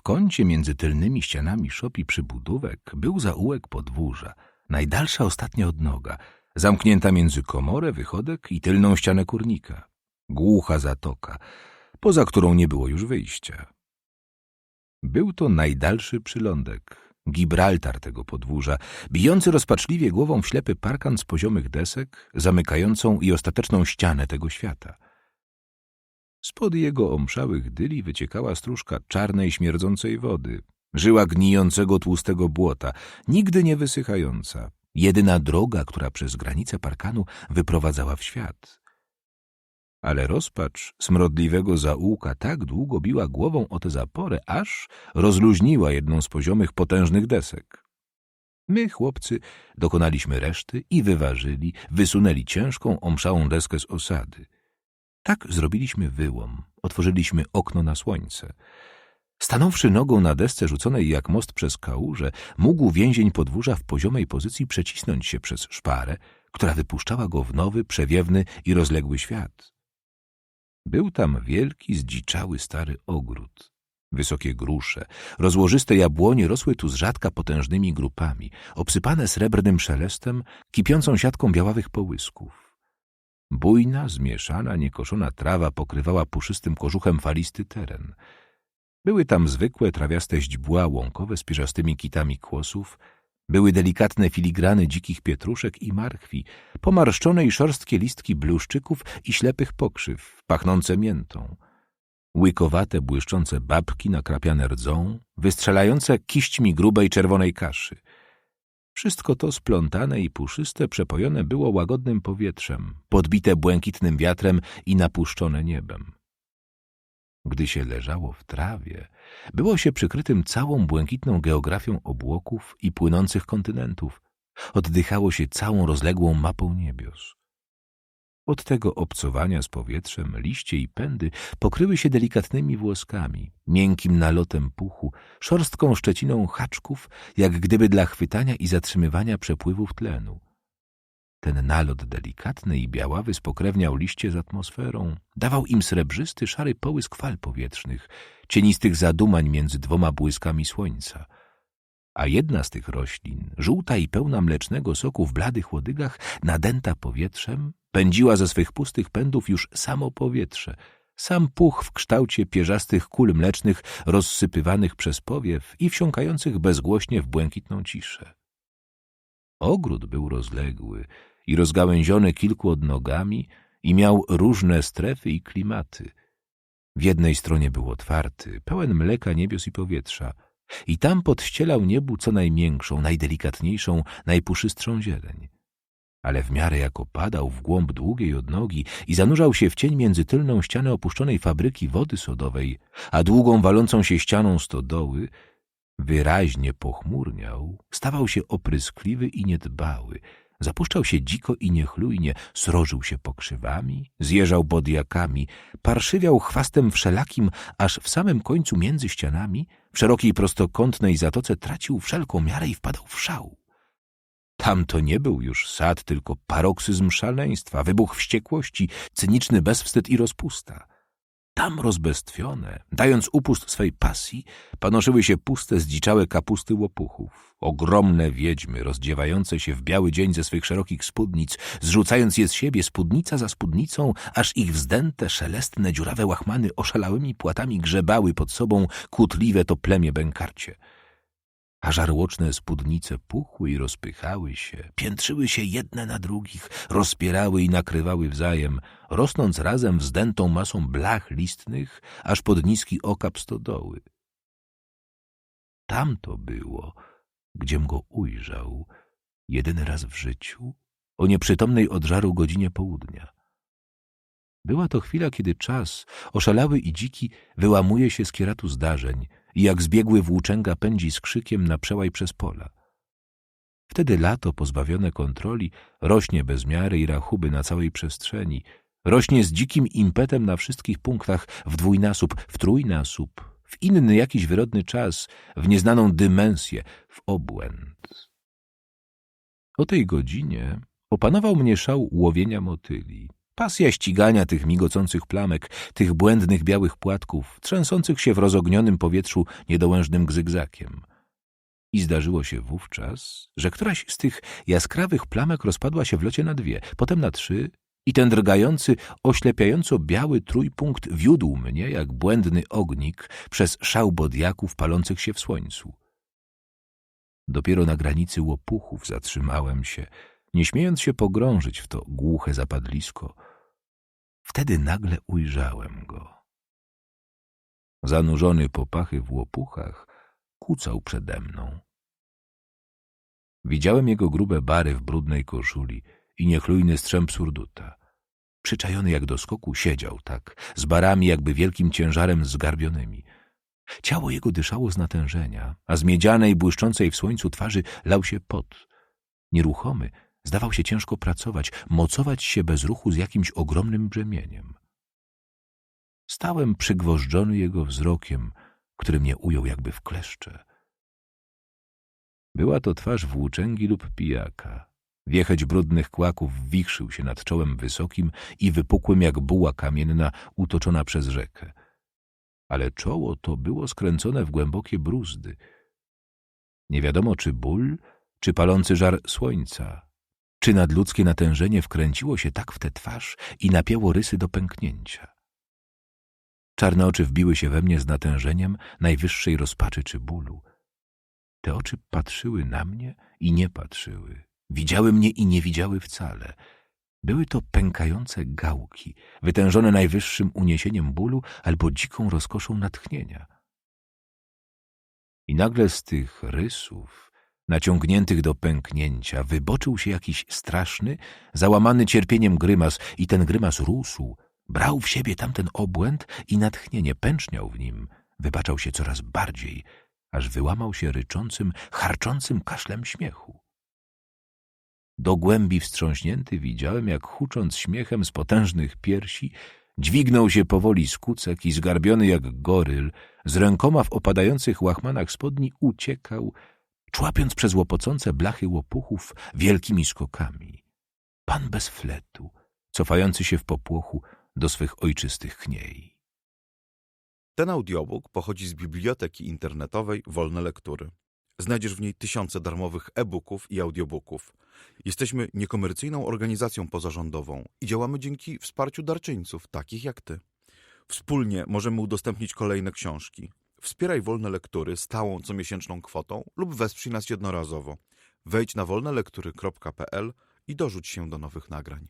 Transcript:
W kącie między tylnymi ścianami szop i przybudówek był zaułek podwórza, najdalsza ostatnia odnoga, zamknięta między komorę, wychodek i tylną ścianę kurnika. Głucha zatoka, poza którą nie było już wyjścia. Był to najdalszy przylądek, Gibraltar tego podwórza, bijący rozpaczliwie głową w ślepy parkan z poziomych desek, zamykającą i ostateczną ścianę tego świata. Spod jego omszałych dyli wyciekała stróżka czarnej, śmierdzącej wody, żyła gnijącego tłustego błota, nigdy nie wysychająca, jedyna droga, która przez granicę parkanu wyprowadzała w świat. Ale rozpacz smrodliwego zaułka tak długo biła głową o tę zaporę, aż rozluźniła jedną z poziomych potężnych desek. My, chłopcy, dokonaliśmy reszty i wyważyli, wysunęli ciężką, omszałą deskę z osady. Tak zrobiliśmy wyłom, otworzyliśmy okno na słońce. Stanąwszy nogą na desce rzuconej jak most przez kałużę, mógł więzień podwórza w poziomej pozycji przecisnąć się przez szparę, która wypuszczała go w nowy, przewiewny i rozległy świat. Był tam wielki, zdziczały stary ogród. Wysokie grusze, rozłożyste jabłonie rosły tu z rzadka potężnymi grupami, obsypane srebrnym szelestem, kipiącą siatką białawych połysków. Bujna, zmieszana, niekoszona trawa pokrywała puszystym kożuchem falisty teren. Były tam zwykłe, trawiaste źdźbła łąkowe z pierzastymi kitami kłosów, były delikatne filigrany dzikich pietruszek i marchwi, pomarszczone i szorstkie listki bluszczyków i ślepych pokrzyw, pachnące miętą. Łykowate, błyszczące babki nakrapiane rdzą, wystrzelające kiśćmi grubej czerwonej kaszy. Wszystko to splątane i puszyste przepojone było łagodnym powietrzem, podbite błękitnym wiatrem i napuszczone niebem. Gdy się leżało w trawie, było się przykrytym całą błękitną geografią obłoków i płynących kontynentów. Oddychało się całą rozległą mapą niebios. Od tego obcowania z powietrzem liście i pędy pokryły się delikatnymi włoskami, miękkim nalotem puchu, szorstką szczeciną haczków, jak gdyby dla chwytania i zatrzymywania przepływów tlenu. Ten nalot delikatny i białawy spokrewniał liście z atmosferą, dawał im srebrzysty, szary połysk fal powietrznych, cienistych zadumań między dwoma błyskami słońca. A jedna z tych roślin, żółta i pełna mlecznego soku w bladych łodygach, nadęta powietrzem, pędziła ze swych pustych pędów już samo powietrze, sam puch w kształcie pierzastych kul mlecznych rozsypywanych przez powiew i wsiąkających bezgłośnie w błękitną ciszę. Ogród był rozległy, i rozgałęziony kilku odnogami i miał różne strefy i klimaty. W jednej stronie był otwarty, pełen mleka, niebios i powietrza i tam podścielał niebu co najmiększą, najdelikatniejszą, najpuszystszą zieleń. Ale w miarę jak opadał w głąb długiej odnogi i zanurzał się w cień między tylną ścianę opuszczonej fabryki wody sodowej, a długą walącą się ścianą stodoły, wyraźnie pochmurniał, stawał się opryskliwy i niedbały, Zapuszczał się dziko i niechlujnie, srożył się pokrzywami, zjeżał bodiakami, parszywiał chwastem wszelakim, aż w samym końcu między ścianami, w szerokiej prostokątnej zatoce tracił wszelką miarę i wpadał w szał. Tam to nie był już sad, tylko paroksyzm szaleństwa, wybuch wściekłości, cyniczny bezwstyd i rozpusta. Tam rozbestwione, dając upust swej pasji, panoszyły się puste, zdziczałe kapusty łopuchów. Ogromne wiedźmy, rozdziewające się w biały dzień ze swych szerokich spódnic, zrzucając je z siebie spódnica za spódnicą, aż ich wzdęte, szelestne, dziurawe łachmany oszalałymi płatami grzebały pod sobą kłótliwe to plemię bękarcie a żarłoczne spódnice puchły i rozpychały się, piętrzyły się jedne na drugich, rozpierały i nakrywały wzajem, rosnąc razem wzdętą masą blach listnych, aż pod niski okap stodoły. Tam to było, gdziem go ujrzał, jedyny raz w życiu, o nieprzytomnej od żaru godzinie południa. Była to chwila, kiedy czas, oszalały i dziki, wyłamuje się z kieratu zdarzeń, i jak zbiegły włóczęga pędzi z krzykiem na przełaj przez pola. Wtedy lato, pozbawione kontroli, rośnie bez miary i rachuby na całej przestrzeni, rośnie z dzikim impetem na wszystkich punktach, w dwójnasób, w trójnasób, w inny jakiś wyrodny czas, w nieznaną dymensję, w obłęd. O tej godzinie opanował mnie szał łowienia motyli. Pasja ścigania tych migocących plamek, tych błędnych białych płatków, trzęsących się w rozognionym powietrzu niedołężnym gzygzakiem. I zdarzyło się wówczas, że któraś z tych jaskrawych plamek rozpadła się w locie na dwie, potem na trzy i ten drgający, oślepiająco biały trójpunkt wiódł mnie jak błędny ognik przez szał bodiaków palących się w słońcu. Dopiero na granicy łopuchów zatrzymałem się, nie śmiejąc się pogrążyć w to głuche zapadlisko. Wtedy nagle ujrzałem go. Zanurzony po pachy w łopuchach, kucał przede mną. Widziałem jego grube bary w brudnej koszuli i niechlujny strzęp surduta. Przyczajony jak do skoku siedział tak, z barami jakby wielkim ciężarem zgarbionymi. Ciało jego dyszało z natężenia, a z miedzianej, błyszczącej w słońcu twarzy lał się pot. Nieruchomy, zdawał się ciężko pracować, mocować się bez ruchu z jakimś ogromnym brzemieniem. Stałem przygwożdżony jego wzrokiem, który mnie ujął jakby w kleszcze. Była to twarz włóczęgi lub pijaka. Wiecheć brudnych kłaków wichrzył się nad czołem wysokim i wypukłym jak buła kamienna utoczona przez rzekę. Ale czoło to było skręcone w głębokie bruzdy. Nie wiadomo, czy ból, czy palący żar słońca, czy nadludzkie natężenie wkręciło się tak w tę twarz i napięło rysy do pęknięcia. Czarne oczy wbiły się we mnie z natężeniem najwyższej rozpaczy czy bólu. Te oczy patrzyły na mnie i nie patrzyły. Widziały mnie i nie widziały wcale. Były to pękające gałki, wytężone najwyższym uniesieniem bólu albo dziką rozkoszą natchnienia. I nagle z tych rysów, naciągniętych do pęknięcia, wyboczył się jakiś straszny, załamany cierpieniem grymas i ten grymas rósł, brał w siebie tamten obłęd i natchnienie pęczniał w nim, wybaczał się coraz bardziej, aż wyłamał się ryczącym, harczącym kaszlem śmiechu. Do głębi wstrząśnięty widziałem, jak hucząc śmiechem z potężnych piersi, dźwignął się powoli skucek i zgarbiony jak goryl, z rękoma w opadających łachmanach spodni uciekał, człapiąc przez łopocące blachy łopuchów wielkimi skokami. Pan bez fletu, cofający się w popłochu do swych ojczystych kniei. Ten audiobook pochodzi z biblioteki internetowej Wolne Lektury. Znajdziesz w niej tysiące darmowych e-booków i audiobooków. Jesteśmy niekomercyjną organizacją pozarządową i działamy dzięki wsparciu darczyńców, takich jak ty. Wspólnie możemy udostępnić kolejne książki. Wspieraj Wolne Lektury stałą comiesięczną kwotą lub wesprzyj nas jednorazowo. Wejdź na wolnelektury.pl i dorzuć się do nowych nagrań.